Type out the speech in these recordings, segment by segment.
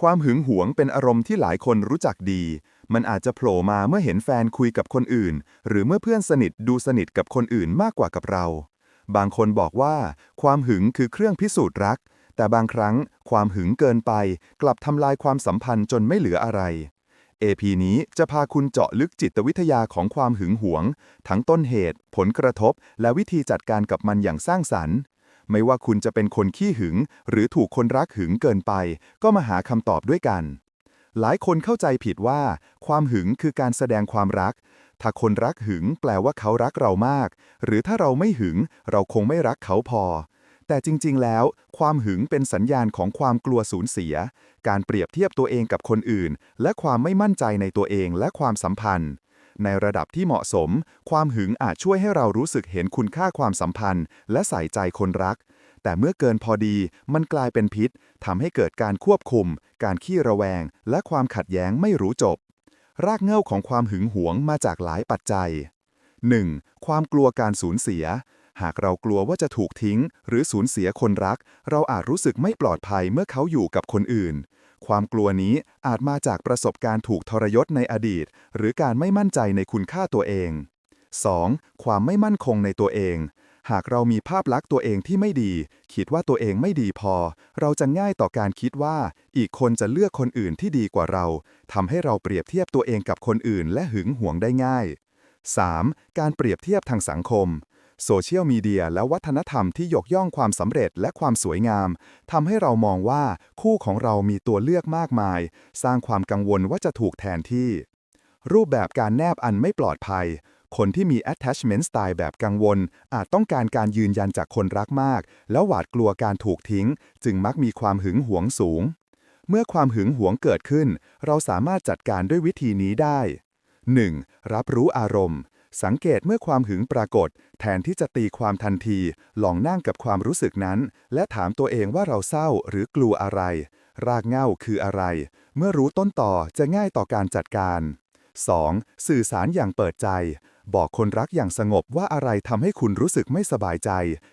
ความหึงหวงเป็นอารมณ์ที่หลายคนรู้จักดี มันอาจจะโผล่มาเมื่อเห็นแฟนคุยกับคนอื่น หรือเมื่อเพื่อนสนิทดูสนิทกับคนอื่นมากกว่ากับเรา บางคนบอกว่า ความหึงคือเครื่องพิสูจน์รัก แต่บางครั้งความหึงเกินไป กลับทำลายความสัมพันธ์จนไม่เหลืออะไร AP นี้จะพาคุณเจาะลึกจิตวิทยาของความหึงหวง ทั้งต้นเหตุ ผลกระทบ และวิธีจัดการกับมันอย่างสร้างสรรค์ ไม่ว่าคุณจะเป็นคนขี้หึง หรือถูกคนรักหึงเกินไป ก็มาหาคำตอบด้วยกัน หลายคนเข้าใจผิดว่า ความหึงคือการแสดงความรัก ถ้าคนรักหึงแปลว่าเขารักเรามาก หรือถ้าเราไม่หึง เราคงไม่รักเขาพอ แต่จริงๆ แล้ว ความหึงเป็นสัญญาณของความกลัวสูญเสีย การเปรียบเทียบตัวเองกับคนอื่น และความไม่มั่นใจในตัวเองและความสัมพันธ์ในระดับที่เหมาะสม ความหึงอาจช่วยให้เรารู้สึกเห็นคุณค่าความสัมพันธ์ และใส่ใจคนรัก แต่เมื่อเกินพอดีมันกลายเป็นพิษทำให้เกิดการควบคุม การขี้ระแวง และความขัดแย้งไม่รู้จบ รากเหง้าของความหึงหวงมาจากหลายปัจจัย 1. ความกลัวการสูญเสีย หากเรากลัวว่าจะถูกทิ้ง หรือสูญเสียคนรัก เราอาจรู้สึกไม่ปลอดภัยเมื่อเขาอยู่กับคนอื่น ความกลัวนี้อาจมาจากประสบการณ์ถูกทรยศในอดีต หรือการไม่มั่นใจในคุณค่าตัวเอง 2. ความไม่มั่นคงในตัวเอง หากเรามีภาพลักษณ์ตัวเองที่ไม่ดี คิดว่าตัวเองไม่ดีพอ เราจะง่ายต่อการคิดว่า อีกคนจะเลือกคนอื่นที่ดีกว่าเราทำให้เราเปรียบเทียบตัวเองกับคนอื่น และหึงหวงได้ง่าย 3. การเปรียบเทียบทางสังคมโซเชียลมีเดียและวัฒนธรรมที่ยกย่องความสำเร็จและความสวยงามทำให้เรามองว่าคู่ของเรามีตัวเลือกมากมาย สร้างความกังวลว่าจะถูกแทนที่ รูปแบบการแนบอันไม่ปลอดภัย คนที่มี attachment style แบบกังวล อาจต้องการการยืนยันจากคนรักมาก แล้วหวาดกลัวการถูกทิ้ง จึงมักมีความหึงหวงสูง เมื่อความหึงหวงเกิดขึ้น เราสามารถจัดการด้วยวิธีนี้ได้ 1. รับรู้อารมณ์ สังเกตเมื่อความหึงปรากฏ แทนที่จะตีความทันที ลองนั่งกับความรู้สึกนั้น และถามตัวเองว่าเราเศร้าหรือกลัวอะไร รากเหง้าคืออะไร เมื่อรู้ต้นต่อจะง่ายต่อการจัดการ 2. สื่อสารอย่างเปิดใจ บอกคนรักอย่างสงบว่าอะไรทำให้คุณรู้สึกไม่สบายใจ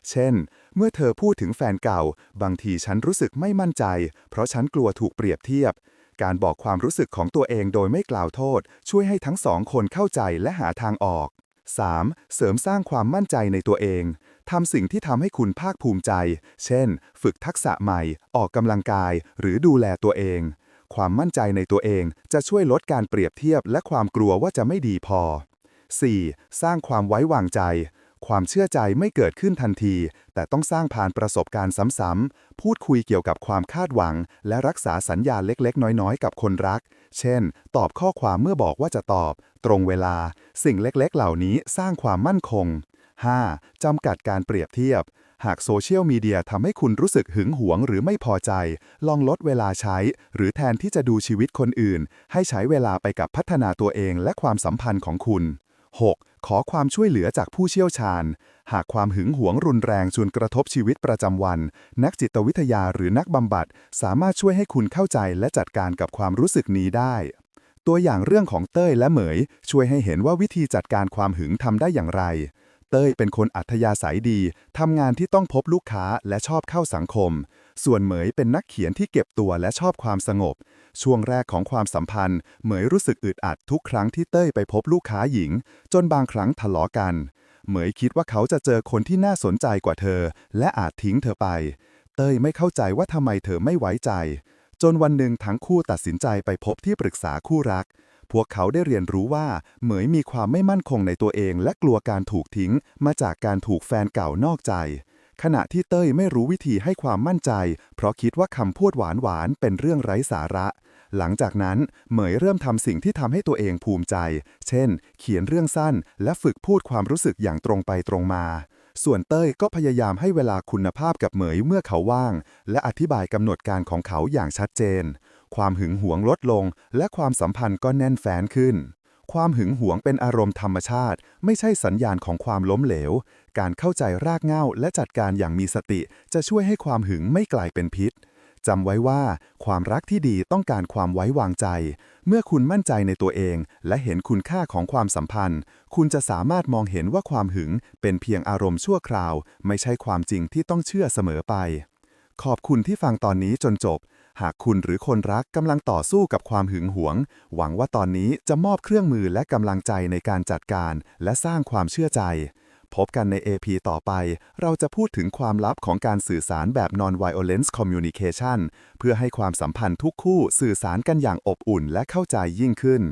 เช่น เมื่อเธอพูดถึงแฟนเก่า บางทีฉันรู้สึกไม่มั่นใจ เพราะฉันกลัวถูกเปรียบเทียบ การบอกความรู้สึกของตัวเองโดยไม่กล่าวโทษ ช่วยให้ทั้งสองคนเข้าใจและหาทางออก 3. เสริมสร้างความมั่นใจในตัวเอง ทำสิ่งที่ทำให้คุณภาคภูมิใจ เช่น ฝึกทักษะใหม่ ออกกำลังกาย หรือดูแลตัวเอง ความมั่นใจในตัวเองจะช่วยลดการเปรียบเทียบและความกลัวว่าจะไม่ดีพอ 4. สร้างความไว้วางใจ ความเชื่อใจไม่เกิดขึ้นทันที แต่ต้องสร้างผ่านประสบการณ์ซ้ำๆ พูดคุยเกี่ยวกับความคาดหวัง และรักษาสัญญาเล็กๆ น้อยๆ กับคนรัก เช่น ตอบข้อความเมื่อบอกว่าจะตอบ ตรงเวลา สิ่งเล็กๆ เหล่านี้สร้างความมั่นคง 5. จำกัดการเปรียบเทียบ หากโซเชียลมีเดียทำให้คุณรู้สึกหึงหวงหรือไม่พอใจ ลองลดเวลาใช้ หรือแทนที่จะดูชีวิตคนอื่น ให้ใช้เวลาไปกับพัฒนาตัวเองและความสัมพันธ์ของคุณ 6. ขอความช่วยเหลือจากผู้เชี่ยวชาญ หากความหึงหวงรุนแรงจนกระทบชีวิตประจำวัน นักจิตวิทยาหรือนักบำบัด สามารถช่วยให้คุณเข้าใจและจัดการกับความรู้สึกนี้ได้ ตัวอย่างเรื่องของเต้ยและเหมย ช่วยให้เห็นว่าวิธีจัดการความหึงทำได้อย่างไร เต้ยเป็นคนอัธยาศัยดี ทำงานที่ต้องพบลูกค้าและชอบเข้าสังคม ส่วนเหมยเป็นนักเขียนที่เก็บตัวและชอบความสงบ ช่วงแรกของความสัมพันธ์ เหมยรู้สึกอึดอัดทุกครั้งที่เต้ยไปพบลูกค้าหญิง จนบางครั้งทะเลาะกัน เหมยคิดว่าเขาจะเจอคนที่น่าสนใจกว่าเธอ และอาจทิ้งเธอไป เต้ยไม่เข้าใจว่าทำไมเธอไม่ไว้ใจ จนวันหนึ่งทั้งคู่ตัดสินใจไปพบที่ปรึกษาคู่รัก พวกเขาได้เรียนรู้ว่า เหมยมีความไม่มั่นคงในตัวเอง และกลัวการถูกทิ้ง มาจากการถูกแฟนเก่านอกใจ ขณะที่เต้ยไม่รู้วิธีให้ความมั่นใจ เพราะคิดว่าคำพูดหวานๆเป็นเรื่องไร้สาระ หลังจากนั้น เหมยเริ่มทำสิ่งที่ทำให้ตัวเองภูมิใจ เช่น เขียนเรื่องสั้น และฝึกพูดความรู้สึกอย่างตรงไปตรงมาส่วนเต้ยก็พยายามให้เวลาคุณภาพกับเหมยเมื่อเขาว่าง และอธิบายกำหนดการของเขาอย่างชัดเจน ความหึงหวงลดลง และความสัมพันธ์ก็แน่นแฟ้นขึ้น ความหึงหวงเป็นอารมณ์ธรรมชาติ ไม่ใช่สัญญาณของความล้มเหลว การเข้าใจรากเหง้าและจัดการอย่างมีสติ จะช่วยให้ความหึงไม่กลายเป็นพิษจำไว้ว่า ความรักที่ดีต้องการความไว้วางใจ เมื่อคุณมั่นใจในตัวเอง และเห็นคุณค่าของความสัมพันธ์ คุณจะสามารถมองเห็นว่าความหึงเป็นเพียงอารมณ์ชั่วคราว ไม่ใช่ความจริงที่ต้องเชื่อเสมอไป ขอบคุณที่ฟังตอนนี้จนจบ หากคุณหรือคนรักกำลังต่อสู้กับความหึงหวง หวังว่าตอนนี้จะมอบเครื่องมือและกำลังใจในการจัดการ และสร้างความเชื่อใจ พบกันใน AP ต่อไป เราจะพูดถึงความลับของการสื่อสารแบบ non-violence communication เพื่อให้ความสัมพันธ์ทุกคู่สื่อสารกันอย่างอบอุ่นและเข้าใจยิ่งขึ้น